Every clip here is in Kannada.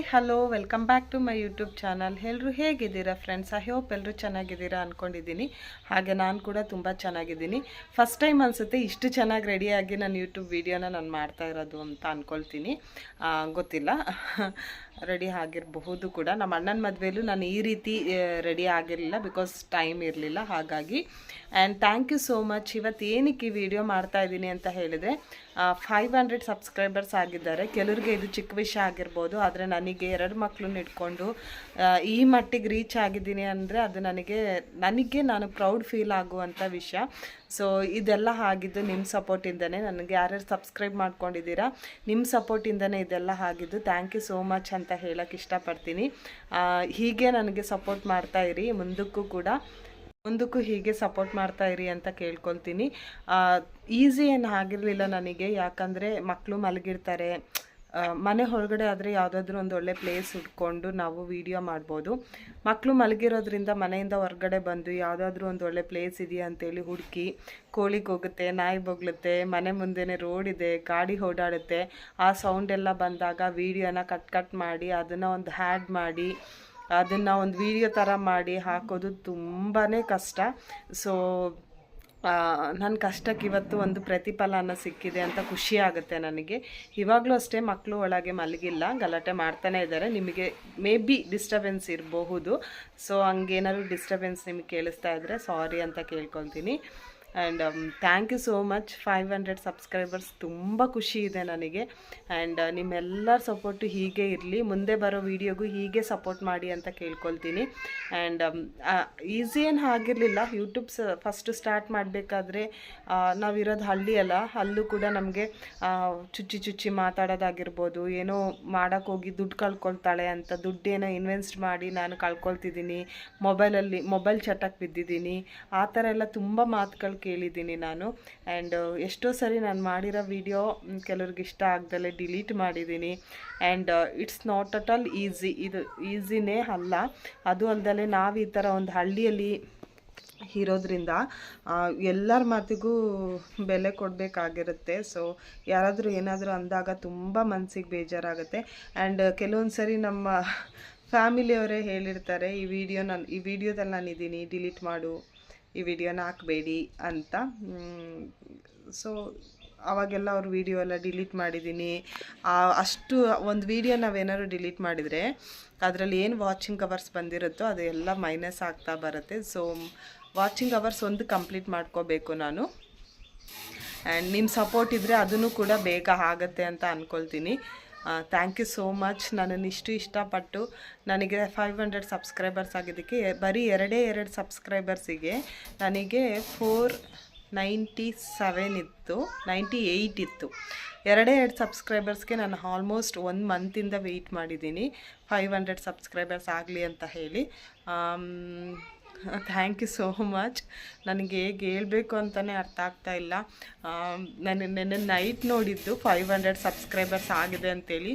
Hi, hello, welcome back to my YouTube channel. ಎಲ್ಲರೂ ಹೇಗಿದ್ದೀರಾ ಫ್ರೆಂಡ್ಸ್? ಐ ಹೋಪ್ ಎಲ್ಲರೂ ಚೆನ್ನಾಗಿದ್ದೀರಾ ಅಂದ್ಕೊಂಡಿದ್ದೀನಿ ಹಾಗೆ ನಾನು ಕೂಡ ತುಂಬ ಚೆನ್ನಾಗಿದ್ದೀನಿ. ಫಸ್ಟ್ ಟೈಮ್ ಅನಿಸುತ್ತೆ ಇಷ್ಟು ಚೆನ್ನಾಗಿ ರೆಡಿಯಾಗಿ ನಾನು ಯೂಟ್ಯೂಬ್ ವೀಡಿಯೋನ ನಾನು ಮಾಡ್ತಾ ಇರೋದು ಅಂತ ಅಂದ್ಕೊಳ್ತೀನಿ ಗೊತ್ತಿಲ್ಲ. ರೆಡಿ ಆಗಿರಬಹುದು ಕೂಡ. ನಮ್ಮ ಅಣ್ಣನ ಮದುವೆಯಲ್ಲೂ ನಾನು ಈ ರೀತಿ ರೆಡಿ ಆಗಿರಲಿಲ್ಲ ಬಿಕಾಸ್ ಟೈಮ್ ಇರಲಿಲ್ಲ. ಹಾಗಾಗಿ and thank you so much ಇವತ್ತು ಏನಕ್ಕೆ ಈ ವಿಡಿಯೋ ಮಾಡ್ತಾ ಇದ್ದೀನಿ ಅಂತ ಹೇಳಿದರೆ ಫೈವ್ ಹಂಡ್ರೆಡ್ ಸಬ್ಸ್ಕ್ರೈಬರ್ಸ್ ಆಗಿದ್ದಾರೆ. ಕೆಲವ್ರಿಗೆ ಇದು ಚಿಕ್ಕ ವಿಷಯ ಆಗಿರ್ಬೋದು, ಆದರೆ ನನಗೆ ಎರಡು ಮಕ್ಕಳನ್ನ ಇಟ್ಕೊಂಡು ಈ ಮಟ್ಟಿಗೆ ರೀಚ್ ಆಗಿದ್ದೀನಿ ಅಂದರೆ ಅದು ನನಗೆ ನನಗೆ ನಾನು ಪ್ರೌಡ್ ಫೀಲ್ ಆಗುವಂಥ ವಿಷಯ. ಸೊ ಇದೆಲ್ಲ ಆಗಿದ್ದು ನಿಮ್ಮ ಸಪೋರ್ಟಿಂದನೇ ನನಗೆ ಯಾರ್ಯಾರು ಸಬ್ಸ್ಕ್ರೈಬ್ ಮಾಡ್ಕೊಂಡಿದ್ದೀರಾ ನಿಮ್ಮ ಸಪೋರ್ಟಿಂದನೇ ಇದೆಲ್ಲ ಆಗಿದ್ದು. ಥ್ಯಾಂಕ್ ಯು ಸೋ ಮಚ್ ಅಂತ ಹೇಳಕ್ಕೆ ಇಷ್ಟಪಡ್ತೀನಿ. ಹೀಗೆ ನನಗೆ ಸಪೋರ್ಟ್ ಮಾಡ್ತಾ ಇರಿ. ಮುಂದಕ್ಕೂ ಕೂಡ, ಮುಂದಕ್ಕೂ ಹೀಗೆ ಸಪೋರ್ಟ್ ಮಾಡ್ತಾ ಇರಿ ಅಂತ ಕೇಳ್ಕೊಳ್ತೀನಿ. ಈಸಿ ಏನು ಆಗಿರಲಿಲ್ಲ ನನಗೆ. ಯಾಕಂದರೆ ಮಕ್ಕಳು ಮಲಗಿರ್ತಾರೆ ಮನೆ ಹೊರಗಡೆ ಆದರೆ ಯಾವುದಾದ್ರೂ ಒಂದು ಒಳ್ಳೆ ಪ್ಲೇಸ್ ಹುಡ್ಕೊಂಡು ನಾವು ವಿಡಿಯೋ ಮಾಡ್ಬೋದು. ಮಕ್ಕಳು ಮಲಗಿರೋದ್ರಿಂದ ಮನೆಯಿಂದ ಹೊರಗಡೆ ಬಂದು ಯಾವುದಾದ್ರೂ ಒಂದು ಒಳ್ಳೆ ಪ್ಲೇಸ್ ಇದೆಯಾ ಅಂತೇಳಿ ಹುಡುಕಿ ಕೋಳಿಗೆ ಹೋಗುತ್ತೆ, ನಾಯಿ ಬೊಗ್ಳುತ್ತೆ, ಮನೆ ಮುಂದೆನೇ ರೋಡ್ ಇದೆ, ಗಾಡಿ ಓಡಾಡುತ್ತೆ, ಆ ಸೌಂಡ್ ಎಲ್ಲ ಬಂದಾಗ ವೀಡಿಯೋನ ಕಟ್ ಕಟ್ ಮಾಡಿ ಅದನ್ನು ಒಂದು ಹ್ಯಾಡ್ ಮಾಡಿ, ಅದನ್ನು ಒಂದು ವಿಡಿಯೋ ಥರ ಮಾಡಿ ಹಾಕೋದು ತುಂಬಾ ಕಷ್ಟ. ಸೊ ನನ್ನ ಕಷ್ಟಕ್ಕೆ ಇವತ್ತು ಒಂದು ಪ್ರತಿಫಲನ ಸಿಕ್ಕಿದೆ ಅಂತ ಖುಷಿ ಆಗುತ್ತೆ ನನಗೆ. ಇವಾಗಲೂ ಅಷ್ಟೇ ಮಕ್ಕಳು ಒಳಗೆ ಮಲಗಿಲ್ಲ, ಗಲಾಟೆ ಮಾಡ್ತಾನೆ ಇದ್ದಾರೆ. ನಿಮಗೆ ಮೇ ಬಿ ಡಿಸ್ಟರ್ಬೆನ್ಸ್ ಇರಬಹುದು. ಸೊ ಹಂಗೇನಾದ್ರು ಡಿಸ್ಟರ್ಬೆನ್ಸ್ ನಿಮಗೆ ಕೇಳಿಸ್ತಾ ಇದ್ದರೆ ಸಾರಿ ಅಂತ ಕೇಳ್ಕೊಳ್ತೀನಿ. And thank you so much five hundred subscribers ತುಂಬ ಖುಷಿ ಇದೆ ನನಗೆ. ಆ್ಯಂಡ್ ನಿಮ್ಮೆಲ್ಲರ ಸಪೋರ್ಟು ಹೀಗೆ ಇರಲಿ. ಮುಂದೆ ಬರೋ ವೀಡಿಯೋಗೂ ಹೀಗೆ ಸಪೋರ್ಟ್ ಮಾಡಿ ಅಂತ ಕೇಳ್ಕೊಳ್ತೀನಿ. ಆ್ಯಂಡ್ ಈಸಿ ಏನು ಆಗಿರಲಿಲ್ಲ ಯೂಟ್ಯೂಬ್ಸ್ ಫಸ್ಟು ಸ್ಟಾರ್ಟ್ ಮಾಡಬೇಕಾದ್ರೆ ನಾವಿರೋದು ಹಳ್ಳಿ ಅಲ್ಲ. ಅಲ್ಲೂ ಕೂಡ ನಮಗೆ ಚುಚ್ಚಿ ಚುಚ್ಚಿ ಮಾತಾಡೋದಾಗಿರ್ಬೋದು. ಏನೋ ಮಾಡೋಕ್ಕೆ ಹೋಗಿ ದುಡ್ಡು ಕಳ್ಕೊಳ್ತಾಳೆ ಅಂತ, ದುಡ್ಡೇನೋ ಇನ್ವೆಸ್ಟ್ ಮಾಡಿ ನಾನು ಕಳ್ಕೊಳ್ತಿದ್ದೀನಿ. ಮೊಬೈಲಲ್ಲಿ ಮೊಬೈಲ್ ಚಟಕ್ಕೆ ಬಿದ್ದಿದ್ದೀನಿ. ಆ ಥರ ಎಲ್ಲ ತುಂಬ ಮಾತುಗಳು ಕೇಳಿದ್ದೀನಿ ನಾನು. ಆ್ಯಂಡ್ ಎಷ್ಟೋ ಸರಿ ನಾನು ಮಾಡಿರೋ ವಿಡಿಯೋ ಕೆಲವ್ರಿಗೆ ಇಷ್ಟ ಆಗ್ದಲೇ ಡಿಲೀಟ್ ಮಾಡಿದ್ದೀನಿ. And it's not at all easy ಇದು ಈಸಿನೇ ಅಲ್ಲ. ಅದು ಅಲ್ಲದೆ ನಾವು ಈ ಥರ ಒಂದು ಹಳ್ಳಿಯಲ್ಲಿ ಇರೋದ್ರಿಂದ ಎಲ್ಲರ ಮಾತಿಗೂ ಬೆಲೆ ಕೊಡಬೇಕಾಗಿರುತ್ತೆ. ಸೊ ಯಾರಾದರೂ ಏನಾದರೂ ಅಂದಾಗ ತುಂಬ ಮನಸ್ಸಿಗೆ ಬೇಜಾರಾಗುತ್ತೆ. ಆ್ಯಂಡ್ ಕೆಲವೊಂದು ಸರಿ ನಮ್ಮ ಫ್ಯಾಮಿಲಿಯವರೇ ಹೇಳಿರ್ತಾರೆ, ಈ ವಿಡಿಯೋ ನಾನು, ಈ ವಿಡಿಯೋದಲ್ಲಿ ನಾನು ಇದ್ದೀನಿ ಡಿಲೀಟ್ ಮಾಡು. ಈ ವಿಡಿಯೋನ ಹಾಕಬೇಡಿ ಅಂತ. ಸೊ ಅವಾಗೆಲ್ಲ ಅವ್ರ ವಿಡಿಯೋ ಎಲ್ಲ ಡಿಲೀಟ್ ಮಾಡಿದ್ದೀನಿ ಅಷ್ಟು, ಒಂದು ವಿಡಿಯೋ ನಾವೇನಾದ್ರು ಡಿಲೀಟ್ ಮಾಡಿದರೆ ಅದರಲ್ಲಿ ಏನು ವಾಚಿಂಗ್ ಅವರ್ಸ್ ಬಂದಿರುತ್ತೋ ಅದು ಎಲ್ಲ ಮೈನಸ್ ಆಗ್ತಾ ಬರುತ್ತೆ. ಸೊ ವಾಚಿಂಗ್ ಅವರ್ಸ್ ಒಂದು ಕಂಪ್ಲೀಟ್ ಮಾಡ್ಕೋಬೇಕು ನಾನು. ಆ್ಯಂಡ್ ನಿಮ್ಮ ಸಪೋರ್ಟ್ ಇದ್ದರೆ ಅದನ್ನು ಕೂಡ ಬೇಗ ಆಗುತ್ತೆ ಅಂತ ಅಂದ್ಕೊಳ್ತೀನಿ ಥ್ಯಾಂಕ್ ಯು ಸೋ ಮಚ್ ನನ್ನನ್ನು ಇಷ್ಟು ಇಷ್ಟಪಟ್ಟು ನನಗೆ ಫೈವ್ ಹಂಡ್ರೆಡ್ ಸಬ್ಸ್ಕ್ರೈಬರ್ಸ್ ಆಗಿದ್ದಕ್ಕೆ ಬರೀ ಎರಡೇ ಎರಡು ಸಬ್ಸ್ಕ್ರೈಬರ್ಸಿಗೆ ನನಗೆ ಫೋರ್ ನೈಂಟಿ ಸೆವೆನ್ ಇತ್ತು ನೈಂಟಿ ಏಯ್ಟ್ ಇತ್ತು. ಎರಡೇ ಎರಡು ಸಬ್ಸ್ಕ್ರೈಬರ್ಸ್ಗೆ ನಾನು ಆಲ್ಮೋಸ್ಟ್ ಒಂದು ಮಂತಿಂದ ವೆಯ್ಟ್ ಮಾಡಿದ್ದೀನಿ. ಫೈವ್ ಹಂಡ್ರೆಡ್ ಸಬ್ಸ್ಕ್ರೈಬರ್ಸ್ ಆಗಲಿ ಅಂತ ಹೇಳಿ. ಥ್ಯಾಂಕ್ ಯು ಸೋ ಮಚ್ ನನಗೆ ಹೇಗೆ ಹೇಳಬೇಕು ಅಂತಲೇ ಅರ್ಥ ಆಗ್ತಾ ಇಲ್ಲ. ನಾನು ನೆನ್ನೆ ನೈಟ್ ನೋಡಿದ್ದು ಫೈವ್ ಹಂಡ್ರೆಡ್ ಸಬ್ಸ್ಕ್ರೈಬರ್ಸ್ ಆಗಿದೆ ಅಂತೇಳಿ.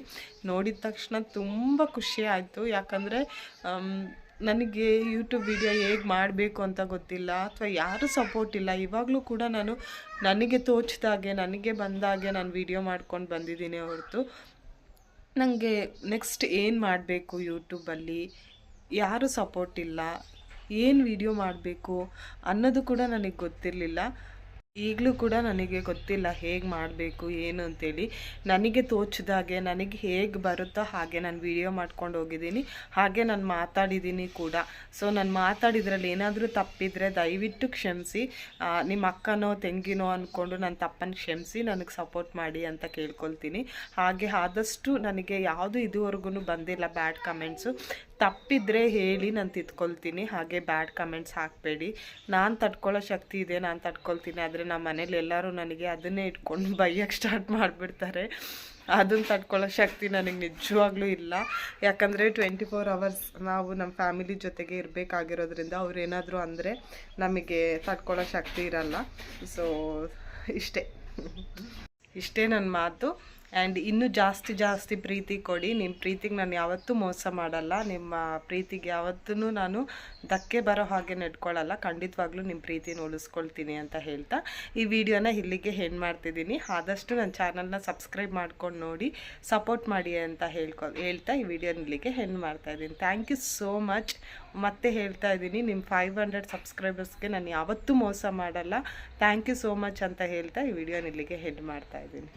ನೋಡಿದ ತಕ್ಷಣ ತುಂಬ ಖುಷಿ ಆಯಿತು. ಯಾಕಂದರೆ ನನಗೆ ಯೂಟ್ಯೂಬ್ ವಿಡಿಯೋ ಹೇಗೆ ಮಾಡಬೇಕು ಅಂತ ಗೊತ್ತಿಲ್ಲ. ಅಥವಾ ಯಾರೂ ಸಪೋರ್ಟ್ ಇಲ್ಲ. ಇವಾಗಲೂ ಕೂಡ ನಾನು ನನಗೆ ತೋಚಿದಾಗೆ ನನಗೆ ಬಂದಾಗೆ ನಾನು ವಿಡಿಯೋ ಮಾಡ್ಕೊಂಡು ಬಂದಿದ್ದೀನಿ ಹೊರತು. ನನಗೆ ನೆಕ್ಸ್ಟ್ ಏನು ಮಾಡಬೇಕು ಯೂಟ್ಯೂಬಲ್ಲಿ ಯಾರು ಸಪೋರ್ಟ್ ಇಲ್ಲ? ಏನು ವಿಡಿಯೋ ಮಾಡಬೇಕು ಅನ್ನೋದು ಕೂಡ ನನಗೆ ಗೊತ್ತಿರಲಿಲ್ಲ. ಈಗಲೂ ಕೂಡ ನನಗೆ ಗೊತ್ತಿಲ್ಲ ಹೇಗೆ ಮಾಡಬೇಕು, ಏನು ಅಂತೇಳಿ. ನನಗೆ ತೋಚಿದಾಗೆ ನನಗೆ ಹೇಗೆ ಬರುತ್ತೋ ಹಾಗೆ ನಾನು ವಿಡಿಯೋ ಮಾಡ್ಕೊಂಡು ಹೋಗಿದ್ದೀನಿ. ಹಾಗೆ ನಾನು ಮಾತಾಡಿದ್ದೀನಿ ಕೂಡ. ಸೊ ನಾನು ಮಾತಾಡಿದ್ರಲ್ಲಿ ಏನಾದರೂ ತಪ್ಪಿದರೆ ದಯವಿಟ್ಟು ಕ್ಷಮಿಸಿ. ನಿಮ್ಮ ಅಕ್ಕನೋ, ತೆಂಗಿನೋ ಅಂದ್ಕೊಂಡು ನನ್ನ ತಪ್ಪನ್ನು ಕ್ಷಮಿಸಿ, ನನಗೆ ಸಪೋರ್ಟ್ ಮಾಡಿ ಅಂತ ಕೇಳ್ಕೊಳ್ತೀನಿ. ಹಾಗೆ ಆದಷ್ಟು ನನಗೆ ಯಾವುದು ಇದುವರೆಗೂ ಬಂದಿಲ್ಲ ಬ್ಯಾಡ್ ಕಮೆಂಟ್ಸು ತಪ್ಪಿದ್ರೆ ಹೇಳಿ ನಾನು ತಿದ್ಕೊಳ್ತೀನಿ. ಹಾಗೆ ಬ್ಯಾಡ್ ಕಮೆಂಟ್ಸ್ ಹಾಕಬೇಡಿ. ನಾನು ತಡ್ಕೊಳ್ಳೋ ಶಕ್ತಿ ಇದೆ, ನಾನು ತಡ್ಕೊಳ್ತೀನಿ. ಆದರೆ ನಮ್ಮ ಮನೇಲಿ ಎಲ್ಲರೂ ನನಗೆ ಅದನ್ನೇ ಇಟ್ಕೊಂಡು ಬೈಯಕ್ಕೆ ಸ್ಟಾರ್ಟ್ ಮಾಡಿಬಿಡ್ತಾರೆ. ಅದನ್ನು ತಡ್ಕೊಳ್ಳೋ ಶಕ್ತಿ ನನಗೆ ನಿಜವಾಗ್ಲೂ ಇಲ್ಲ. ಯಾಕಂದರೆ ಟ್ವೆಂಟಿ ಫೋರ್ ಅವರ್ಸ್ ನಾವು ನಮ್ಮ ಫ್ಯಾಮಿಲಿ ಜೊತೆಗೆ ಇರಬೇಕಾಗಿರೋದ್ರಿಂದ ಅವ್ರೇನಾದರೂ ಅಂದರೆ ನಮಗೆ ತಡ್ಕೊಳ್ಳೋ ಶಕ್ತಿ ಇರಲ್ಲ. ಸೊ ಇಷ್ಟೇ. ಇಷ್ಟೇ ನನ್ನ ಮಾತು. ಆ್ಯಂಡ್ ಇನ್ನೂ ಜಾಸ್ತಿ ಜಾಸ್ತಿ ಪ್ರೀತಿ ಕೊಡಿ. ನಿಮ್ಮ ಪ್ರೀತಿಗೆ ನಾನು ಯಾವತ್ತೂ ಮೋಸ ಮಾಡಲ್ಲ. ನಿಮ್ಮ ಪ್ರೀತಿಗೆ ಯಾವತ್ತೂ ನಾನು ಧಕ್ಕೆ ಬರೋ ಹಾಗೆ ನಡ್ಕೊಳ್ಳಲ್ಲ ಖಂಡಿತವಾಗ್ಲೂ ನಿಮ್ಮ ಪ್ರೀತಿನ ಉಳಿಸ್ಕೊಳ್ತೀನಿ ಅಂತ ಹೇಳ್ತಾ. ಈ ವಿಡಿಯೋನ ಇಲ್ಲಿಗೆ ಹೆಣ್ಣು ಮಾಡ್ತಿದ್ದೀನಿ. ಆದಷ್ಟು ನನ್ನ ಚಾನಲ್ನ ಸಬ್ಸ್ಕ್ರೈಬ್ ಮಾಡ್ಕೊಂಡು ನೋಡಿ ಸಪೋರ್ಟ್ ಮಾಡಿ ಅಂತ ಹೇಳ್ಕೊ, ಹೇಳ್ತಾ ಈ ವಿಡಿಯೋನ ಇಲ್ಲಿಗೆ ಹೆಣ್ಣು ಮಾಡ್ತಾ ಇದ್ದೀನಿ. ಥ್ಯಾಂಕ್ ಯು ಸೋ ಮಚ್ ಮತ್ತೆ ಹೇಳ್ತಾ ಇದ್ದೀನಿ ನಿಮ್ಮ ಫೈವ್ ಹಂಡ್ರೆಡ್ ಸಬ್ಸ್ಕ್ರೈಬರ್ಸ್ಗೆ ನಾನು ಯಾವತ್ತೂ ಮೋಸ ಮಾಡಲ್ಲ. ಥ್ಯಾಂಕ್ ಯು ಸೋ ಮಚ್ ಅಂತ ಹೇಳ್ತಾ ಈ ವಿಡಿಯೋನ ಇಲ್ಲಿಗೆ ಹೆಡ್ ಮಾಡ್ತಾ ಇದ್ದೀನಿ.